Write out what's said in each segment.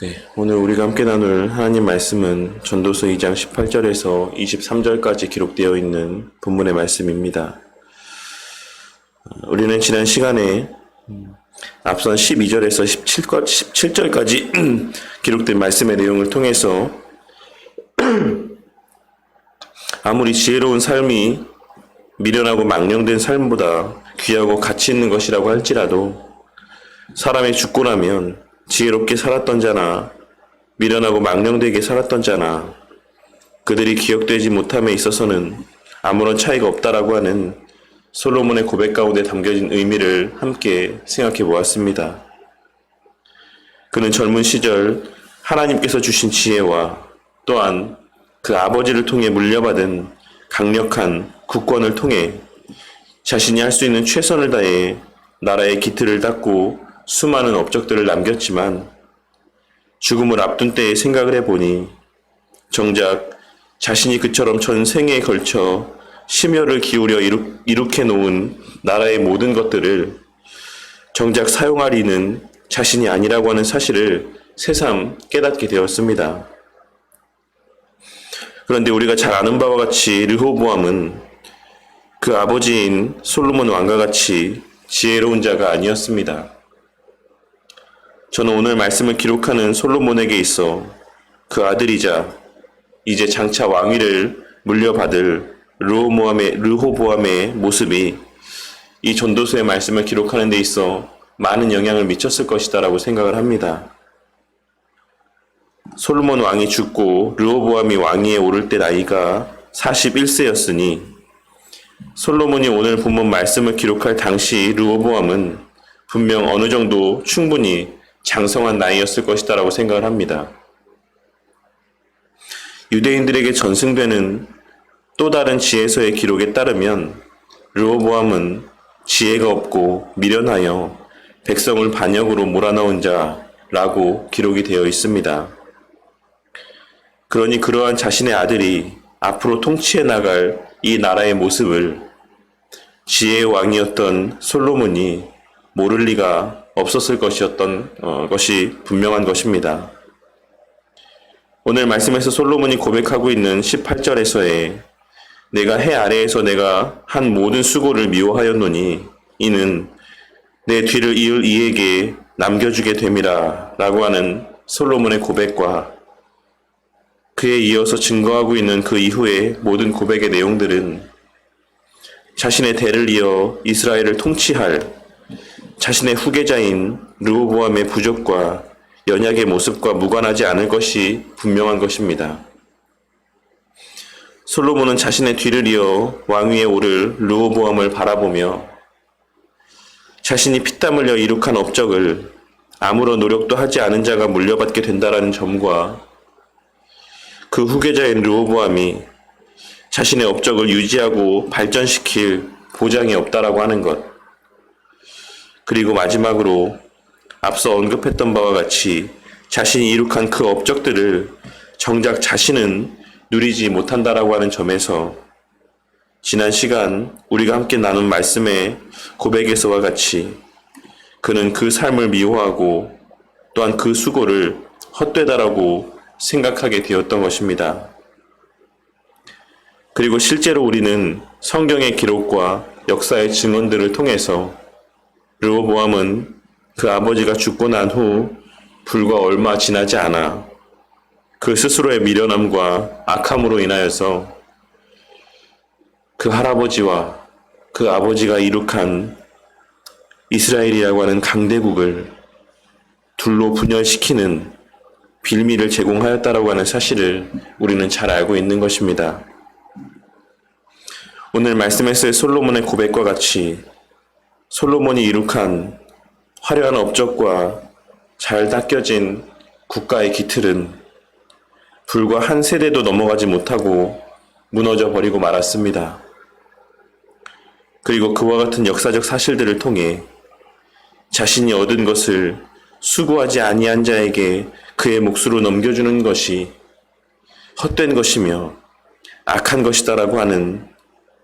네, 오늘 우리가 함께 나눌 하나님 말씀은 전도서 2장 18절에서 23절까지 기록되어 있는 본문의 말씀입니다. 어, 우리는 지난 시간에 음, 앞선 12절에서 17절, 17 절까지 기록된 말씀의 내용을 통해서 아무리 지혜로운 삶이 미련하고 망령된 삶보다 귀하고 가치 있는 것이라고 할지라도 사람이 죽고 나면 지혜롭게 살았던 자나 미련하고 망령되게 살았던 자나 그들이 기억되지 못함에 있어서는 아무런 차이가 없다라고 하는 솔로몬의 고백 가운데 담겨진 의미를 함께 생각해 보았습니다. 그는 젊은 시절 하나님께서 주신 지혜와 또한 그 아버지를 통해 물려받은 강력한 국권을 통해 자신이 할 수 있는 최선을 다해 나라의 기틀을 닦고 수많은 업적들을 남겼지만 죽음을 앞둔 때에 생각을 해보니 정작 자신이 그처럼 전생에 걸쳐 심혈을 기울여 이룩, 이룩해 놓은 나라의 모든 것들을 정작 사용하리는 자신이 아니라고 하는 사실을 새삼 깨닫게 되었습니다. 그런데 우리가 잘 아는 바와 같이 르호보암은 그 아버지인 솔로몬 왕과 같이 지혜로운 자가 아니었습니다. 저는 오늘 말씀을 기록하는 솔로몬에게 있어 그 아들이자 이제 장차 왕위를 물려받을 르호보암의, 르호보암의 모습이 이 전도서의 말씀을 기록하는 데 있어 많은 영향을 미쳤을 것이다라고 생각을 합니다. 솔로몬 왕이 죽고 르호보암이 왕위에 오를 때 나이가 41세였으니 솔로몬이 오늘 본문 말씀을 기록할 당시 르호보암은 분명 어느 정도 충분히 장성한 나이였을 것이다라고 생각을 합니다. 유대인들에게 전승되는 또 다른 지혜서의 기록에 따르면 르호보암은 지혜가 없고 미련하여 백성을 반역으로 몰아넣은 자라고 기록이 되어 있습니다. 그러니 그러한 자신의 아들이 앞으로 통치해 나갈 이 나라의 모습을 지혜의 왕이었던 솔로몬이 모를 리가 없었을 것이었던 어, 것이 분명한 것입니다. 오늘 말씀에서 솔로몬이 고백하고 있는 18절에서의 내가 해 아래에서 내가 한 모든 수고를 미워하였노니 이는 내 뒤를 이을 이에게 남겨주게 됨이라 라고 하는 솔로몬의 고백과 그에 이어서 증거하고 있는 그 이후의 모든 고백의 내용들은 자신의 대를 이어 이스라엘을 통치할 자신의 후계자인 르호보암의 부족과 연약의 모습과 무관하지 않을 것이 분명한 것입니다. 솔로몬은 자신의 뒤를 이어 왕위에 오를 르호보암을 바라보며 자신이 피땀 흘려 이룩한 업적을 아무런 노력도 하지 않은 자가 물려받게 된다라는 점과 그 후계자인 르호보암이 자신의 업적을 유지하고 발전시킬 보장이 없다라고 하는 것. 그리고 마지막으로 앞서 언급했던 바와 같이 자신이 이룩한 그 업적들을 정작 자신은 누리지 못한다라고 하는 점에서 지난 시간 우리가 함께 나눈 말씀의 고백에서와 같이 그는 그 삶을 미워하고 또한 그 수고를 헛되다라고 생각하게 되었던 것입니다. 그리고 실제로 우리는 성경의 기록과 역사의 증언들을 통해서 르호보암은 그 아버지가 죽고 난 후 불과 얼마 지나지 않아 그 스스로의 미련함과 악함으로 인하여서 그 할아버지와 그 아버지가 이룩한 이스라엘이라고 하는 강대국을 둘로 분열시키는 빌미를 제공하였다라고 하는 사실을 우리는 잘 알고 있는 것입니다. 오늘 말씀에서의 솔로몬의 고백과 같이 솔로몬이 이룩한 화려한 업적과 잘 닦여진 국가의 기틀은 불과 한 세대도 넘어가지 못하고 무너져 버리고 말았습니다. 그리고 그와 같은 역사적 사실들을 통해 자신이 얻은 것을 수고하지 아니한 자에게 그의 몫으로 넘겨주는 것이 헛된 것이며 악한 것이다라고 하는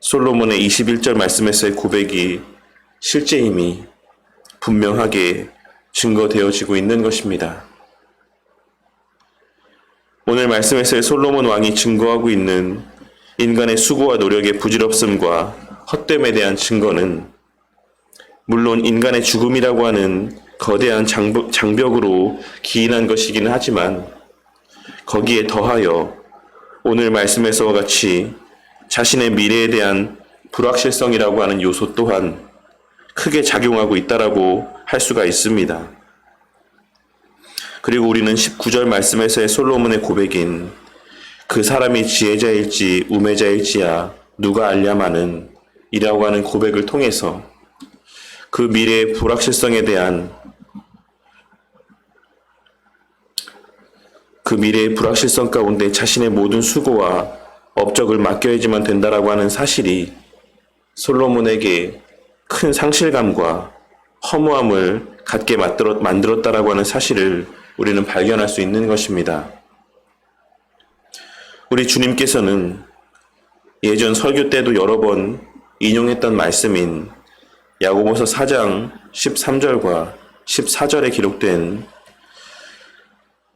솔로몬의 21절 말씀에서의 고백이 실제임이 분명하게 증거되어지고 있는 것입니다. 오늘 말씀에서의 솔로몬 왕이 증거하고 있는 인간의 수고와 노력의 부질없음과 헛됨에 대한 증거는 물론 인간의 죽음이라고 하는 거대한 장벽, 장벽으로 기인한 것이기는 하지만 거기에 더하여 오늘 말씀에서와 같이 자신의 미래에 대한 불확실성이라고 하는 요소 또한 크게 작용하고 있다라고 할 수가 있습니다. 그리고 우리는 19절 말씀에서의 솔로몬의 고백인 그 사람이 지혜자일지 우매자일지야 누가 알냐마는 이라고 하는 고백을 통해서 그 미래의 불확실성에 대한 그 미래의 불확실성 가운데 자신의 모든 수고와 업적을 맡겨야지만 된다라고 하는 사실이 솔로몬에게 큰 상실감과 허무함을 갖게 만들었, 만들었다라고 하는 사실을 우리는 발견할 수 있는 것입니다. 우리 주님께서는 예전 설교 때도 여러 번 인용했던 말씀인 야고보서 4장 13절과 14절에 기록된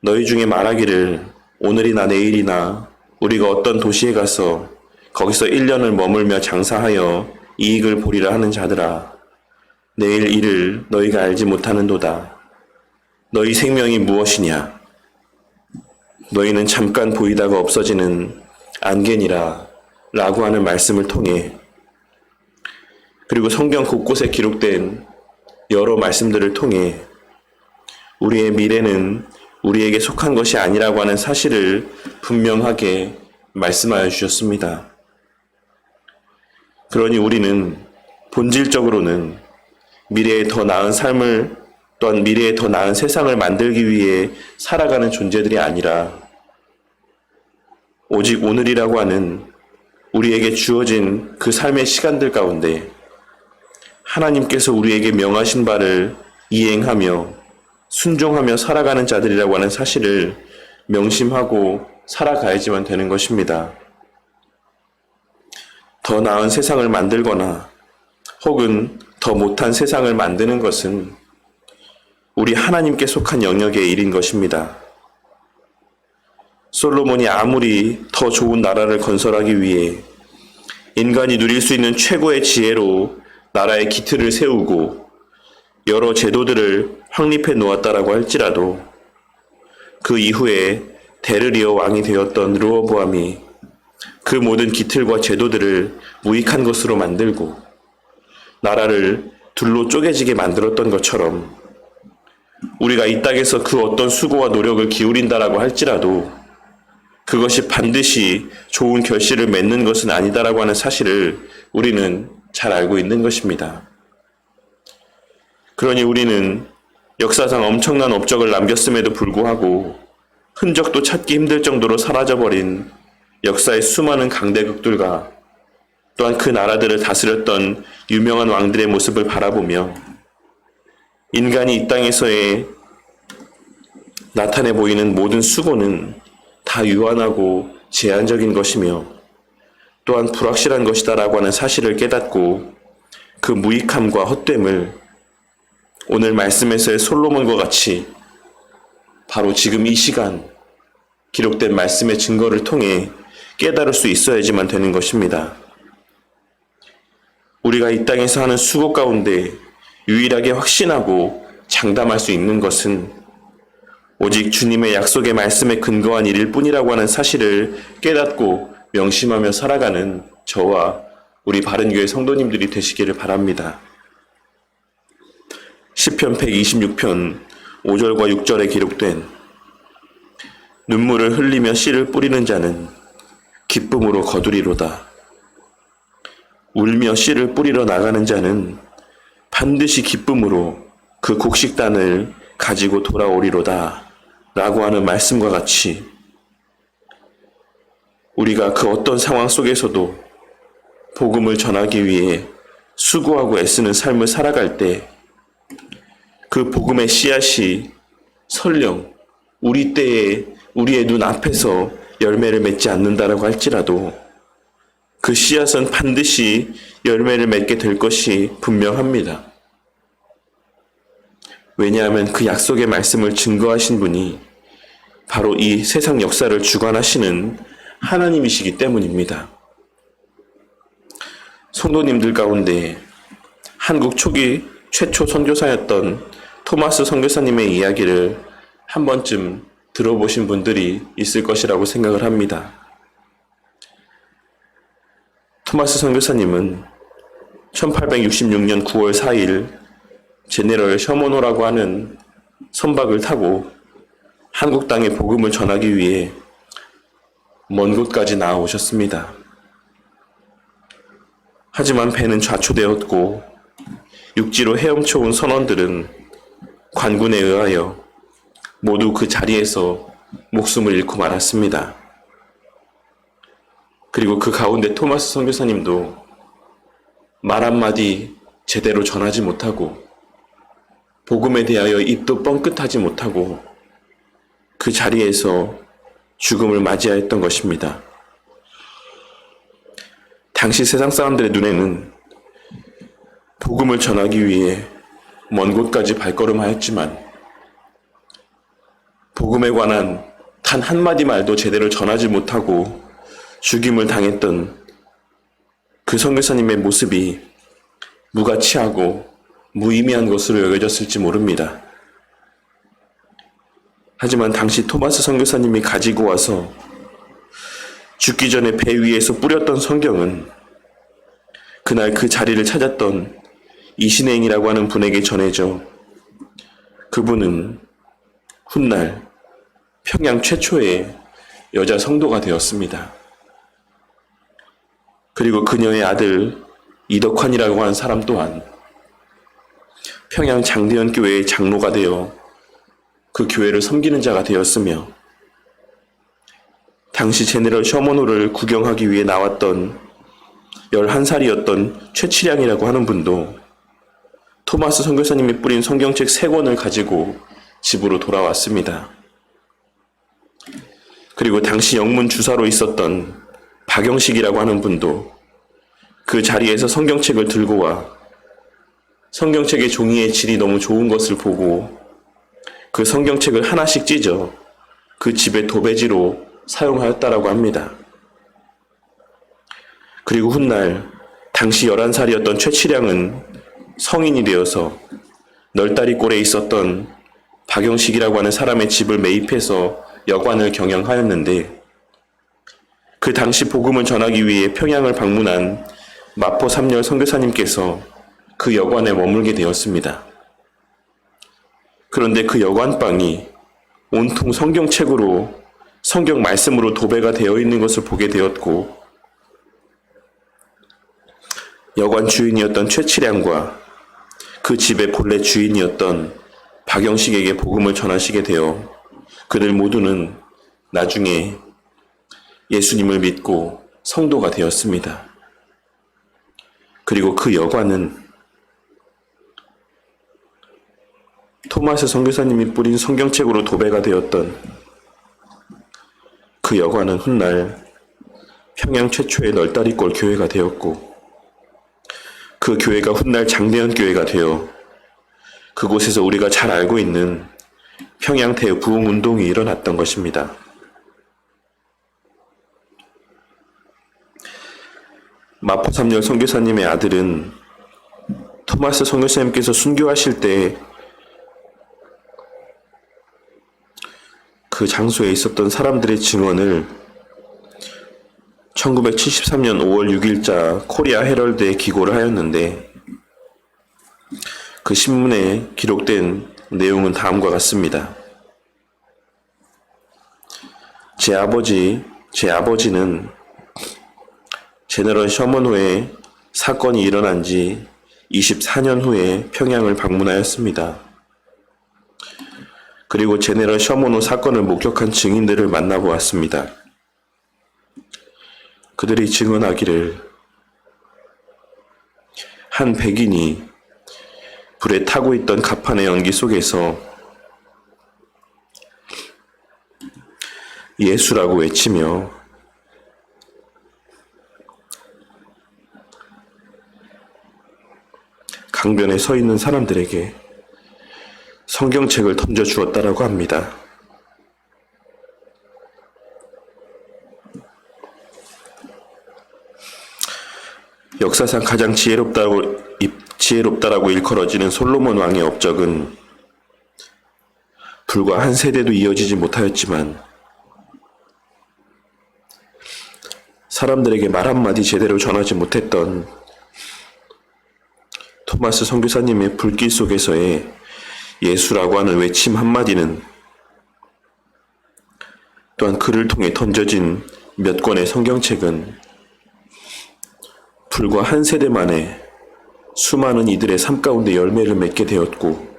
너희 중에 말하기를 오늘이나 내일이나 우리가 어떤 도시에 가서 거기서 1년을 머물며 장사하여 이익을 보리라 하는 자들아 내일 일을 너희가 알지 못하는도다. 너희 생명이 무엇이냐? 너희는 잠깐 보이다가 없어지는 안개니라 라고 하는 말씀을 통해. 그리고 성경 곳곳에 기록된 여러 말씀들을 통해 우리의 미래는 우리에게 속한 것이 아니라고 하는 사실을 분명하게 말씀하여 주셨습니다. 그러니 우리는 본질적으로는 미래에 더 나은 삶을 또한 미래에 더 나은 세상을 만들기 위해 살아가는 존재들이 아니라 오직 오늘이라고 하는 우리에게 주어진 그 삶의 시간들 가운데 하나님께서 우리에게 명하신 바를 이행하며 순종하며 살아가는 자들이라고 하는 사실을 명심하고 살아가야지만 되는 것입니다. 더 나은 세상을 만들거나 혹은 더 못한 세상을 만드는 것은 우리 하나님께 속한 영역의 일인 것입니다. 솔로몬이 아무리 더 좋은 나라를 건설하기 위해 인간이 누릴 수 있는 최고의 지혜로 나라의 기틀을 세우고 여러 제도들을 확립해 놓았다라고 할지라도 그 이후에 데르리어 왕이 되었던 르어보암이 그 모든 기틀과 제도들을 무익한 것으로 만들고 나라를 둘로 쪼개지게 만들었던 것처럼 우리가 이 땅에서 그 어떤 수고와 노력을 기울인다라고 할지라도 그것이 반드시 좋은 결실을 맺는 것은 아니다라고 하는 사실을 우리는 잘 알고 있는 것입니다. 그러니 우리는 역사상 엄청난 업적을 남겼음에도 불구하고 흔적도 찾기 힘들 정도로 사라져버린 역사의 수많은 강대국들과 또한 그 나라들을 다스렸던 유명한 왕들의 모습을 바라보며 인간이 이 땅에서의 나타내 보이는 모든 수고는 다 유한하고 제한적인 것이며 또한 불확실한 것이다라고 하는 사실을 깨닫고 그 무익함과 헛됨을 오늘 말씀에서의 솔로몬과 같이 바로 지금 이 시간 기록된 말씀의 증거를 통해 깨달을 수 있어야지만 되는 것입니다. 우리가 이 땅에서 하는 수고 가운데 유일하게 확신하고 장담할 수 있는 것은 오직 주님의 약속의 말씀에 근거한 일일 뿐이라고 하는 사실을 깨닫고 명심하며 살아가는 저와 우리 바른교회 성도님들이 되시기를 바랍니다. 10편 126편 5절과 6절에 기록된 눈물을 흘리며 씨를 뿌리는 자는 기쁨으로 거두리로다. 울며 씨를 뿌리러 나가는 자는 반드시 기쁨으로 그 곡식단을 가지고 돌아오리로다. 라고 하는 말씀과 같이 우리가 그 어떤 상황 속에서도 복음을 전하기 위해 수고하고 애쓰는 삶을 살아갈 때 그 복음의 씨앗이 설령 우리 때에 우리의 눈 앞에서 열매를 맺지 않는다라고 할지라도 그 씨앗은 반드시 열매를 맺게 될 것이 분명합니다. 왜냐하면 그 약속의 말씀을 증거하신 분이 바로 이 세상 역사를 주관하시는 하나님이시기 때문입니다. 성도님들 가운데 한국 초기 최초 선교사였던 토마스 선교사님의 이야기를 한 번쯤 들어보신 분들이 있을 것이라고 생각을 합니다. 토마스 선교사님은 1866년 9월 4일 제네럴 셔모노라고 하는 선박을 타고 한국 땅에 복음을 전하기 위해 먼 곳까지 나아오셨습니다. 하지만 배는 좌초되었고 육지로 헤엄쳐 온 선원들은 관군에 의하여 모두 그 자리에서 목숨을 잃고 말았습니다. 그리고 그 가운데 토마스 선교사님도 말 한마디 제대로 전하지 못하고 복음에 대하여 입도 뻥끗하지 못하고 그 자리에서 죽음을 맞이하였던 것입니다. 당시 세상 사람들의 눈에는 복음을 전하기 위해 먼 곳까지 발걸음하였지만 복음에 관한 단 한마디 말도 제대로 전하지 못하고 죽임을 당했던 그 선교사님의 모습이 무가치하고 무의미한 것으로 여겨졌을지 모릅니다. 하지만 당시 토마스 선교사님이 가지고 와서 죽기 전에 배 위에서 뿌렸던 성경은 그날 그 자리를 찾았던 이신행이라고 하는 분에게 전해져 그분은 훗날 평양 최초의 여자 성도가 되었습니다. 그리고 그녀의 아들 이덕환이라고 하는 사람 또한 평양 장대현 교회의 장로가 되어 그 교회를 섬기는 자가 되었으며 당시 제네럴 셔머노를 구경하기 위해 나왔던 11살이었던 최치량이라고 하는 분도 토마스 선교사님이 뿌린 성경책 3권을 가지고 집으로 돌아왔습니다. 그리고 당시 영문 주사로 있었던 박영식이라고 하는 분도 그 자리에서 성경책을 들고 와 성경책의 종이의 질이 너무 좋은 것을 보고 그 성경책을 하나씩 찢어 그 집의 도배지로 사용하였다라고 합니다. 그리고 훗날 당시 11살이었던 최치량은 성인이 되어서 널다리골에 있었던 박영식이라고 하는 사람의 집을 매입해서 여관을 경영하였는데 그 당시 복음을 전하기 위해 평양을 방문한 마포 삼열 선교사님께서 그 여관에 머물게 되었습니다. 그런데 그 여관방이 온통 성경책으로 성경 말씀으로 도배가 되어 있는 것을 보게 되었고 여관 주인이었던 최치량과 그 집의 본래 주인이었던 박영식에게 복음을 전하시게 되어 그들 모두는 나중에 예수님을 믿고 성도가 되었습니다. 그리고 그 여관은 토마스 선교사님이 뿌린 성경책으로 도배가 되었던 그 여관은 훗날 평양 최초의 널다리골 교회가 되었고 그 교회가 훗날 장대현 교회가 되어 그곳에서 우리가 잘 알고 있는 평양 대부흥 운동이 일어났던 것입니다. 마포 삼열 선교사님의 아들은 토마스 선교사님께서 순교하실 때 그 장소에 있었던 사람들의 증언을 1973년 5월 6일자 코리아 헤럴드에 기고를 하였는데 그 신문에 기록된 내용은 다음과 같습니다. 제 아버지, 제 아버지는 제너럴 셔먼호에 사건이 일어난 지 24년 후에 평양을 방문하였습니다. 그리고 제네럴 셔먼호 사건을 목격한 증인들을 만나보았습니다. 그들이 증언하기를 한 백인이 불에 타고 있던 가판의 연기 속에서 예수라고 외치며 강변에 서 있는 사람들에게 성경책을 던져 주었다라고 합니다. 역사상 가장 지혜롭다고 지혜롭다라고 일컬어지는 솔로몬 왕의 업적은 불과 한 세대도 이어지지 못하였지만 사람들에게 말 한마디 제대로 전하지 못했던 토마스 선교사님의 불길 속에서의 예수라고 하는 외침 한마디는 또한 그를 통해 던져진 몇 권의 성경책은 불과 한 세대 만에 수많은 이들의 삶 가운데 열매를 맺게 되었고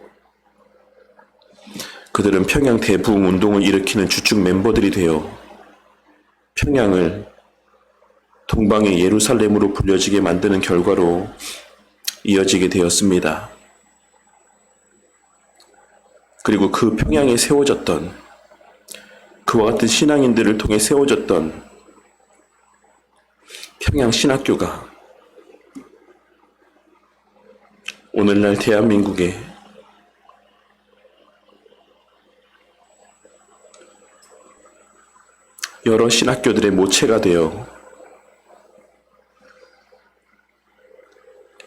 그들은 평양 대부흥 운동을 일으키는 주축 멤버들이 되어 평양을 동방의 예루살렘으로 불려지게 만드는 결과로 이어지게 되었습니다. 그리고 그 평양에 세워졌던 그와 같은 신앙인들을 통해 세워졌던 평양 신학교가 오늘날 대한민국에 여러 신학교들의 모체가 되어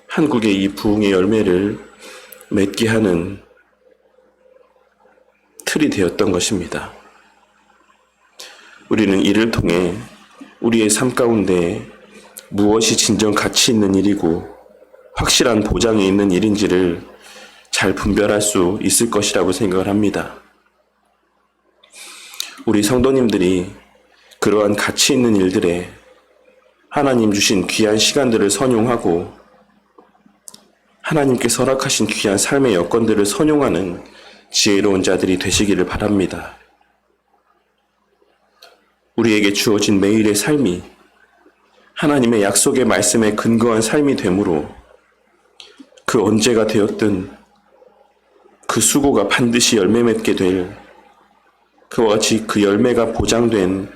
한국의 이 부흥의 열매를 맺게 하는 틀이 되었던 것입니다. 우리는 이를 통해 우리의 삶 가운데 무엇이 진정 가치 있는 일이고 확실한 보장이 있는 일인지를 잘 분별할 수 있을 것이라고 생각을 합니다. 우리 성도님들이 그러한 가치 있는 일들에 하나님 주신 귀한 시간들을 선용하고 하나님께 설악하신 귀한 삶의 여건들을 선용하는 지혜로운 자들이 되시기를 바랍니다. 우리에게 주어진 매일의 삶이 하나님의 약속의 말씀에 근거한 삶이 되므로 그 언제가 되었든 그 수고가 반드시 열매 맺게 될 그와 같이 그 열매가 보장된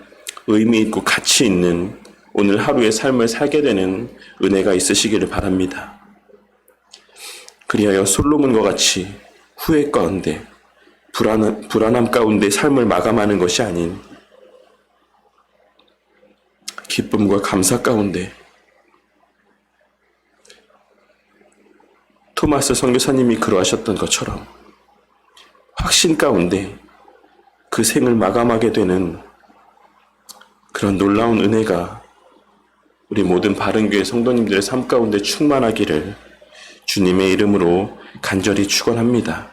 의미 있고 가치 있는 오늘 하루의 삶을 살게 되는 은혜가 있으시기를 바랍니다. 그리하여 솔로몬과 같이 후회 가운데 불안함, 불안함 가운데 삶을 마감하는 것이 아닌 기쁨과 감사 가운데 토마스 선교사님이 그러하셨던 것처럼 확신 가운데 그 생을 마감하게 되는 그런 놀라운 은혜가 우리 모든 바른교회 성도님들의 삶 가운데 충만하기를 주님의 이름으로 간절히 축원합니다.